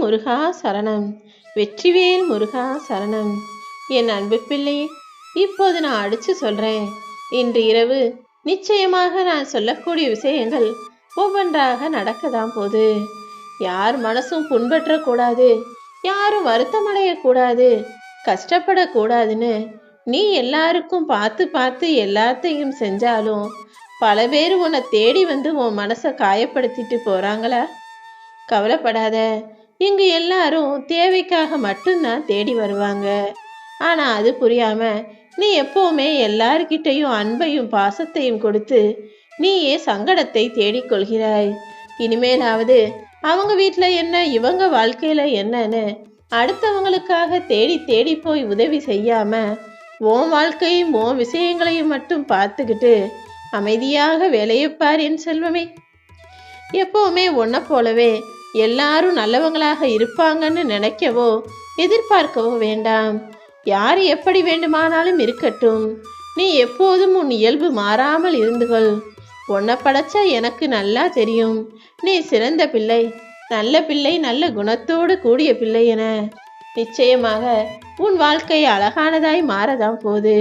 முருகா சரணம். வெற்றிவேல் முருகா சரணம். என் அன்பு பிள்ளை இப்போது நான் அடிச்சு சொல்றேன். இன்று இரவு நிச்சயமாக நான் சொல்லக்கூடிய விஷயங்கள் ஒவ்வொன்றாக நடக்கதான் போது யார் மனசும் புண்பற்றக்கூடாது. யாரும் வருத்தமடையக்கூடாது. கஷ்டப்படக்கூடாதுன்னு நீ எல்லாருக்கும் பார்த்து பார்த்து எல்லாத்தையும் செஞ்சாலும் பல பேர் உன்னை தேடி வந்து உன் மனசை காயப்படுத்திட்டு போறாங்களா? கவலைப்படாத. இங்கு எல்லாரும் தேவைக்காக மட்டும்தான் தேடி வருவாங்க. ஆனால் அது புரியாம நீ எப்போவுமே எல்லார்கிட்டையும் அன்பையும் பாசத்தையும் கொடுத்து நீயே சங்கடத்தை தேடிக்கொள்கிறாய் இனிமேலாவது அவங்க வீட்டில் என்ன இவங்க வாழ்க்கையில் என்னன்னு அடுத்தவங்களுக்காக தேடி தேடி போய் உதவி செய்யாம உன் வாழ்க்கையும் உன் விஷயங்களையும் மட்டும் பார்த்துக்கிட்டு அமைதியாக வேலையை பார் என் செல்வமே. எப்போவுமே உன்னை போலவே எல்லாரும் நல்லவங்களாக இருப்பாங்கன்னு நினைக்கவோ எதிர்பார்க்கவோ வேண்டாம். யார் எப்படி வேண்டுமானாலும் இருக்கட்டும். நீ எப்போதும் உன் இயல்பு மாறாமல் இருந்துகொள் உன்னை படைச்சா எனக்கு நல்லா தெரியும். நீ சிறந்த பிள்ளை நல்ல பிள்ளை நல்ல குணத்தோடு கூடிய பிள்ளை என. நிச்சயமாக உன் வாழ்க்கை அழகானதாய் மாறதான் போது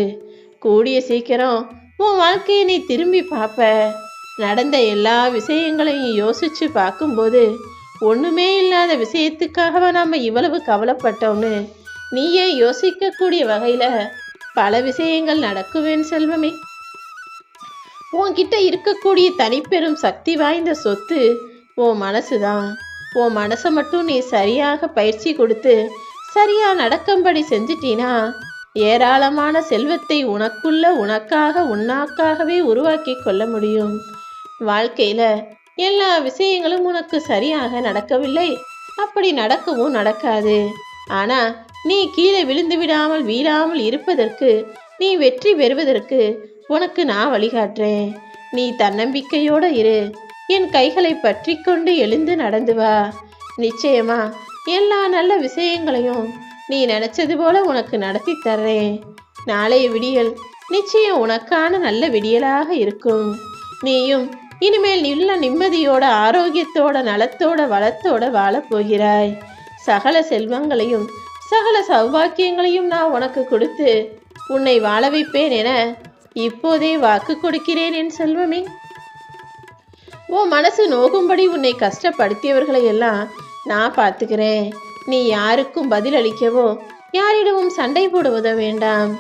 கூடிய சீக்கிரம் உன் வாழ்க்கையை நீ திரும்பி பார்ப்ப. நடந்த எல்லா விஷயங்களையும் யோசிச்சு பார்க்கும்போது ஒன்றுமே இல்லாத விஷயத்துக்காகவா நம்ம இவ்வளவு கவலைப்பட்டோம்னு நீயே யோசிக்கக்கூடிய வகையில் பல விஷயங்கள் நடக்குவேன் செல்வமே. உன்கிட்ட இருக்கக்கூடிய தனிப்பெரும் சக்தி வாய்ந்த சொத்து உன் மனசு தான் உன் மனசை மட்டும் நீ சரியாக பயிற்சி கொடுத்து சரியாக நடக்கும்படி செஞ்சிட்டீனா ஏராளமான செல்வத்தை உனக்குள்ள உனக்காக உன்னாக்காகவே உருவாக்கி கொள்ள முடியும். வாழ்க்கையில எல்லா விஷயங்களும் உனக்கு சரியாக நடக்கவில்லை. அப்படி நடக்கவும் நடக்காது. ஆனா நீ கீழே விழுந்து விடாமல் வீழாமல் இருப்பதற்கு நீ வெற்றி பெறுவதற்கு உனக்கு நான் வழிகாட்டுறேன். நீ தன்னம்பிக்கையோட இரு. என் கைகளை பற்றி கொண்டு எழுந்து நடந்து வா. நிச்சயமா எல்லா நல்ல விஷயங்களையும் நீ நினைச்சது போல உனக்கு நடத்தி தர்றேன். நாளைய விடியல் நிச்சயம் உனக்கான நல்ல விடியலாக இருக்கும். நீயும் இனிமேல் நல்ல நிம்மதியோட ஆரோக்கியத்தோட நலத்தோட வளத்தோட வாழப் போகிறாய் சகல செல்வங்களையும் சகல சௌபாக்கியங்களையும் நான் உனக்கு கொடுத்து உன்னை வாழ வைப்பேன் என இப்போதே வாக்கு கொடுக்கிறேன் என் செல்வமே. உன் மனசு நோகும்படி உன்னை கஷ்டப்படுத்தியவர்களை எல்லாம் நான் பார்த்துக்கிறேன். நீ யாருக்கும் பதிலளிக்கவோ யாரிடமும் சண்டை போடுவதோ வேண்டாம்.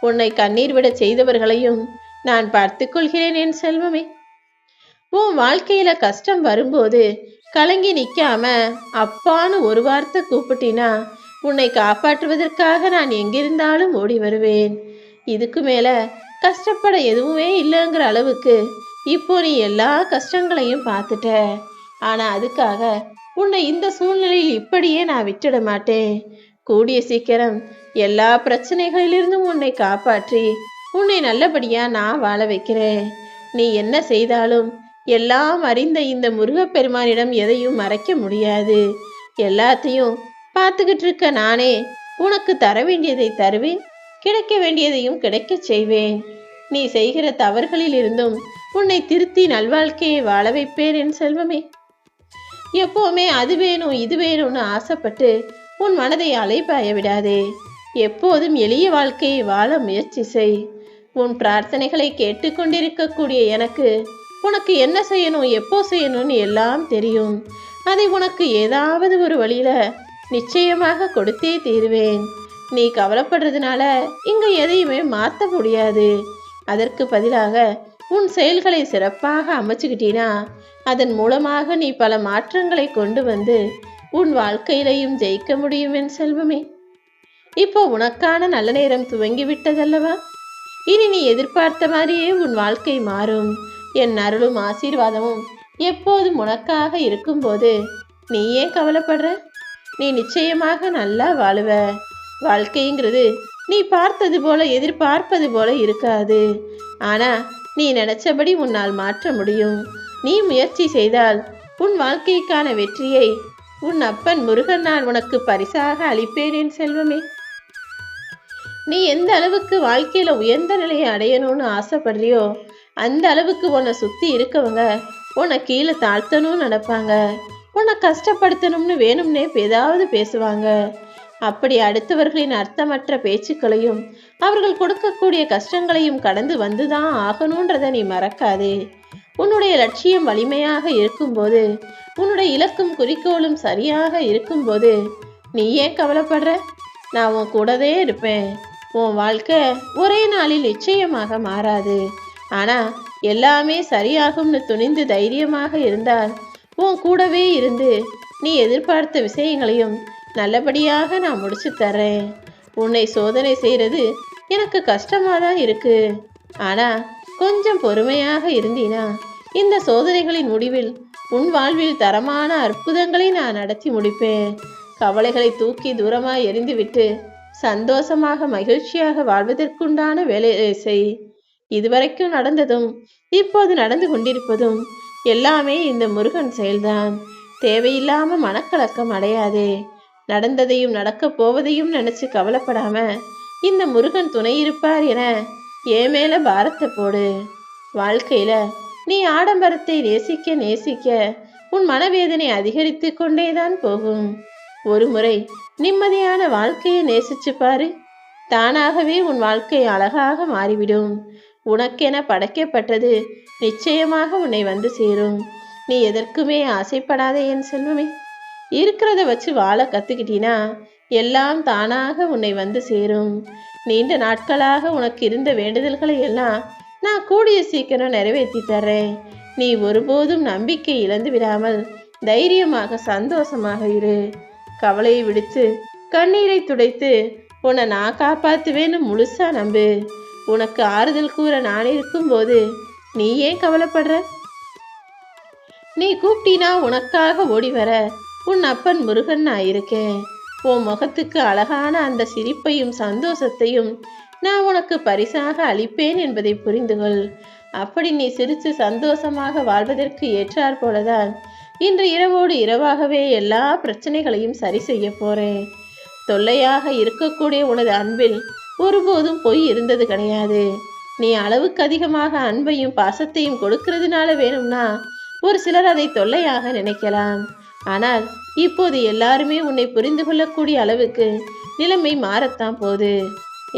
உன்னை கண்ணீர் விட செய்தவர்களையும் நான் பார்த்துக்கொள்கிறேன் என் செல்வமே. உன் வாழ்க்கையில கஷ்டம் வரும்போது கலங்கி நிக்காம அப்பான்னு ஒரு வார்த்தை கூப்பிட்டினா உன்னை காப்பாற்றுவதற்காக நான் எங்கிருந்தாலும் ஓடி வருவேன். இதுக்கு மேல கஷ்டப்பட எதுவுமே இல்லைங்கிற அளவுக்கு இப்போ நீ எல்லா கஷ்டங்களையும் பார்த்துட்ட. ஆனா அதுக்காக உன்னை இந்த சூழ்நிலையில் இப்படியே நான் விட்டுட மாட்டேன். கூடிய சீக்கிரம் எல்லா பிரச்சனைகளிலிருந்தும் உன்னை காப்பாற்றி உன்னை நல்லபடியா நான் வாழ வைக்கிறேன். நீ என்ன செய்தாலும் எல்லாம் அறிந்த இந்த முருகப்பெருமானிடம் எதையும் மறைக்க முடியாது. எல்லாத்தையும் பார்த்துக்கிட்டு இருக்க நானே உனக்கு தர வேண்டியதை தருவேன் கிடைக்க வேண்டியதையும் கிடைக்கச் செய்வேன். நீ செய்கிற தவறுகளில் இருந்தும் உன்னை திருத்தி நல்வாழ்க்கையை வாழ வைப்பேன் என் செல்வமே. எப்போவுமே அது வேணும் இது வேணும்னு ஆசைப்பட்டு உன் மனதை அலைப்பாய விடாதே. எப்போதும் எளிய வாழ்க்கையை வாழ முயற்சி செய். உன் பிரார்த்தனைகளை கேட்டுக்கொண்டிருக்கக்கூடிய எனக்கு உனக்கு என்ன செய்யணும் எப்போ செய்யணும்னு எல்லாம் தெரியும். அதை உனக்கு ஏதாவது ஒரு வழியில நிச்சயமாக கொடுத்தே தீருவேன். நீ கவலைப்படுறதுனால இங்க எதையுமே மாற்ற முடியாது. அதற்கு பதிலாக உன் செயல்களை சிறப்பாக அமைச்சுக்கிட்டீனா அதன் மூலமாக நீ பல மாற்றங்களை கொண்டு வந்து உன் வாழ்க்கையிலையும் ஜெயிக்க முடியும் என் செல்வமே. இப்போ உனக்கான நல்ல நேரம் துவங்கி விட்டதல்லவா இனி நீ எதிர்பார்த்த மாதிரியே உன் வாழ்க்கை மாறும். என் அருளும் ஆசீர்வாதமும் எப்போதும் உனக்காக இருக்கும்போது நீ ஏன் கவலைப்படுற? நீ நிச்சயமாக நல்லா வாழுவ. வாழ்க்கைங்கிறது நீ பார்த்தது போல எதிர்பார்ப்பது போல இருக்காது. ஆனா நீ நினைச்சபடி உன்னால் மாற்ற முடியும். நீ முயற்சி செய்தால் உன் வாழ்க்கைக்கான வெற்றியை உன் அப்பன் முருகன் நான் உனக்கு பரிசாக அளிப்பேன் என் செல்வமே. நீ எந்த அளவுக்கு வாழ்க்கையில உயர்ந்த நிலையை அடையணும்னு ஆசைப்படுறியோ அந்த அளவுக்கு உன்னை சுத்தி இருக்கவங்க உன்னை கீழே தாழ்த்தணும்னு நினைப்பாங்க. உன்னை கஷ்டப்படுத்தணும்னு வேணும்னே ஏதாவது பேசுவாங்க. அப்படி அடுத்தவர்களின் அர்த்தமற்ற பேச்சுக்களையும் அவர்கள் கொடுக்கக்கூடிய கஷ்டங்களையும் கடந்து வந்துதான் ஆகணுன்றதை நீ மறக்காதே. உன்னுடைய லட்சியம் வலிமையாக இருக்கும்போது உன்னுடைய இலக்கும் குறிக்கோளும் சரியாக இருக்கும்போது நீ ஏன் கவலைப்படுற? நான் உன் கூடவே இருப்பேன். உன் வாழ்க்கை ஒரே நாளில் நிச்சயமாக மாறாது. ஆனால் எல்லாமே சரியாகும்னு துணிந்து தைரியமாக இருந்தால் உன் கூடவே இருந்து நீ எதிர்பார்த்த விஷயங்களையும் நல்லபடியாக நான் முடிச்சு தர்றேன். உன்னை சோதனை செய்கிறது எனக்கு கஷ்டமாக தான் இருக்கு. ஆனால் கொஞ்சம் பொறுமையாக இருந்தீனா இந்த சோதனைகளின் முடிவில் உன் வாழ்வில் தரமான அற்புதங்களை நான் நடத்தி முடிப்பேன். கவலைகளை தூக்கி தூரமாக எறிந்துவிட்டு சந்தோஷமாக மகிழ்ச்சியாக வாழ்வதற்குண்டான வேலையை செய். இதுவரைக்கும் நடந்ததும் இப்போது நடந்து கொண்டிருப்பதும் எல்லாமே இந்த முருகன் செயல்தான். தேவையில்லாம மனக்கலக்கம் அடையாதே. நடந்ததையும் நடக்கப் போவதையும் நினைச்சு கவலைப்படாம இந்த முருகன் துணை இருப்பார் என என் மேல பாரத்தை போடு. வாழ்க்கையில நீ ஆடம்பரத்தை நேசிக்க நேசிக்க உன் மனவேதனை அதிகரித்து கொண்டேதான் போகும். ஒரு முறை நிம்மதியான வாழ்க்கையை நேசிச்சு பாரு. தானாகவே உன் வாழ்க்கை அழகாக மாறிவிடும். உனக்கென படைக்கப்பட்டது. நிச்சயமாக உன்னை வந்து சேரும். நீ எதற்குமே ஆசைப்படாத என் செல்வமே. இருக்கிறத வச்சு வாழ கத்துக்கிட்டீனா எல்லாம் தானாக உன்னை வந்து சேரும். நீண்ட நாட்களாக உனக்கு இருந்த வேண்டுதல்களை எல்லாம் நான் கூடிய சீக்கிரம் நிறைவேற்றி தர்றேன். நீ ஒருபோதும் நம்பிக்கை இழந்து விடாமல் தைரியமாக சந்தோஷமாக இரு. கவலையை விடுத்து கண்ணீரை துடைத்து உன்னை நான் காப்பாற்றுவேன்னு முழுசா நம்பு. உனக்கு ஆறுதல் கூற நான் இருக்கும்போது நீ ஏன் கவலைப்படுற? நீ கூப்பிட்டினா உனக்காக ஓடி வர உன் அப்பன் முருகன் நான் இருக்கேன் உன் முகத்துக்கு அழகான அந்த சிரிப்பையும் சந்தோஷத்தையும் நான் உனக்கு பரிசாக அளிப்பேன் என்பதை புரிந்து கொள் அப்படி நீ சிரித்து சந்தோஷமாக வாழ்வதற்கு ஏற்றாற் போலதான் இன்று இரவோடு இரவாகவே எல்லா பிரச்சனைகளையும் சரி செய்ய போறேன். தொல்லையாக இருக்கக்கூடிய உனது அன்பில் ஒருபோதும் பொய் இருந்தது கிடையாது. நீ அளவுக்கு அதிகமாக அன்பையும் பாசத்தையும் கொடுக்கறதுனால வேணும்னா ஒரு சிலர் அதை தொல்லையாக நினைக்கலாம். ஆனால் இப்போது எல்லாருமே உன்னை புரிந்து கொள்ளக்கூடிய அளவுக்கு நிலைமை மாறத்தான் போகுது.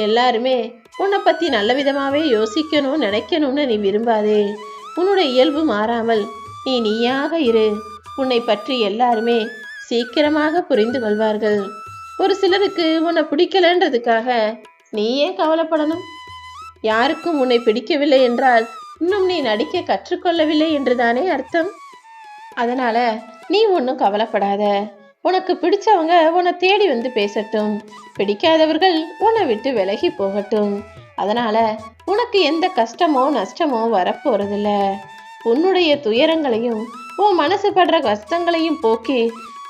எல்லாருமே உன்னை பற்றி நல்ல விதமாகவே யோசிக்கணும் நினைக்கணும்னு நீ விரும்பாதே. உன்னுடைய இயல்பு மாறாமல் நீ நீயாக இரு. உன்னை பற்றி எல்லாருமே சீக்கிரமாக புரிந்து கொள்வார்கள். ஒரு சிலருக்கு உன்னை பிடிக்கலன்றதுக்காக நீ ஏன் கவலைப்படணும். யாருக்கும் உன்னை பிடிக்கவில்லை என்றால் இன்னும் நீ நடிக்க கற்றுக்கொள்ளவில்லை என்றுதானே அர்த்தம்? அதனால நீ ஒன்றும் கவலைப்படாத. உனக்கு பிடிச்சவங்க உன்னை தேடி வந்து பேசட்டும். பிடிக்காதவர்கள் உன்னை விட்டு விலகி போகட்டும். அதனால உனக்கு எந்த கஷ்டமோ நஷ்டமோ வரப்போறதில்ல. உன்னுடைய துயரங்களையும் உன் மனசு படுற கஷ்டங்களையும் போக்கி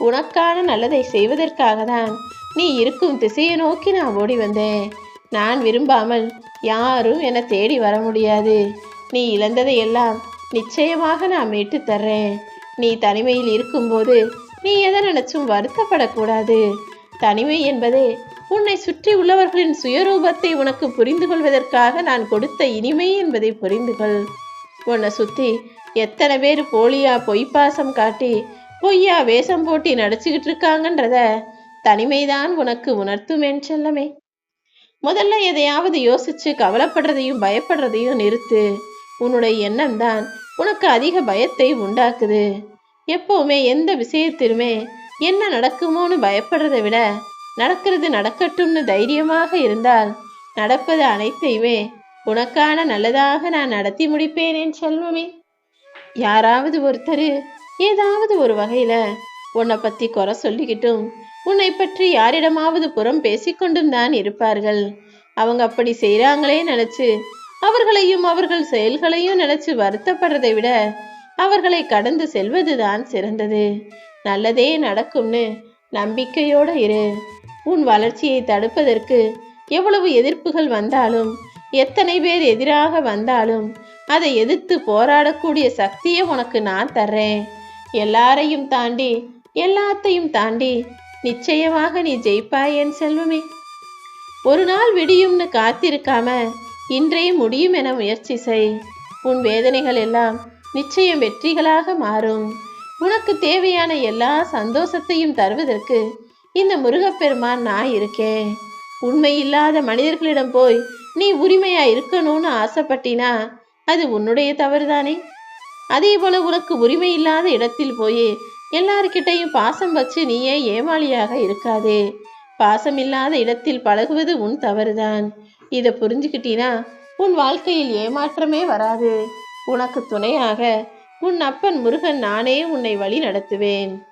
உனக்கான நல்லதை செய்வதற்காக தான் நீ இருக்கும் திசையை நோக்கி நான் ஓடி வந்தேன். நான் விரும்பாமல் யாரும் என தேடி வர முடியாது. நீ இழந்ததை எல்லாம் நிச்சயமாக நான் மீட்டு தர்றேன். நீ தனிமையில் இருக்கும்போது நீ எதை நினைச்சும் வருத்தப்படக்கூடாது. தனிமை என்பதே உன்னை சுற்றி உள்ளவர்களின் சுயரூபத்தை உனக்கு புரிந்து கொள்வதற்காக நான் கொடுத்த இனிமை என்பதை புரிந்து கொள். உன்னை சுத்தி எத்தனை பேர் போலியா பொய்ப்பாசம் காட்டி பொய்யா வேஷம் போட்டி நடிச்சுக்கிட்டு இருக்காங்கன்றத தனிமைதான் உனக்கு உணர்த்தும் என் செல்லமே. முதல்ல எதையாவது யோசிச்சு கவலைப்படுறதையும் பயப்படுறதையும் நிறுத்து. உன்னுடைய எண்ணம் தான் உனக்கு அதிக பயத்தை உண்டாக்குது. எப்பவுமே எந்த விஷயத்திலுமே என்ன நடக்குமோன்னு பயப்படுறதை விட நடக்கிறது நடக்கட்டும்னு தைரியமாக இருந்தால் நடப்பது அனைத்தையுமே உனக்கான நல்லதாக நான் நடத்தி முடிப்பேன் என் செல்வமே. யாராவது ஒருத்தர் ஏதாவது ஒரு வகையில உன்னை பத்தி குறை சொல்லிக்கிட்டும் உன்னை பற்றி யாரிடமாவது புறம் பேசிக்கொண்டும் தான் இருப்பார்கள். அவங்க அப்படி செய்கிறாங்களே நினைச்சு அவர்களையும் அவர்கள் செயல்களையும் நினைச்சு வருத்தப்படுறதை விட அவர்களை கடந்து செல்வதுதான் சிறந்தது. நல்லதே நடக்கும்னு நம்பிக்கையோட இரு. உன் வளர்ச்சியை தடுப்பதற்கு எவ்வளவு எதிர்ப்புகள் வந்தாலும் எத்தனை பேர் எதிராக வந்தாலும் அதை எதிர்த்து போராடக்கூடிய சக்தியை உனக்கு நான் தர்றேன். எல்லாரையும் தாண்டி எல்லாத்தையும் தாண்டி நிச்சயமாக நீ ஜெயிப்பாய் என் செல்வமே. ஒரு நாள் விடியும்னு காத்திருக்காம இன்றே முடியும் என முயற்சி செய். உன் வேதனைகள் எல்லாம் நிச்சயம் வெற்றிகளாக மாறும். உனக்கு தேவையான எல்லா சந்தோஷத்தையும் தருவதற்கு இந்த முருகப்பெருமான் நான் இருக்கேன். உண்மை இல்லாத மனிதர்களிடம் போய் நீ உரிமையா இருக்கணும்னு ஆசைப்பட்டினா அது உன்னுடைய தவறுதானே? அதே போல உனக்கு உரிமை இல்லாத இடத்தில் போய் எல்லார்கிட்டையும் பாசம் வச்சு நீயே ஏமாளியாக இருக்காதே. பாசம் இல்லாத இடத்தில் பழகுவது உன் தவறுதான். இதை புரிஞ்சுக்கிட்டீனா உன் வாழ்க்கையில் ஏமாற்றமே வராது. உனக்கு துணையாக உன் அப்பன் முருகன் நானே உன்னை வழி நடத்துவேன்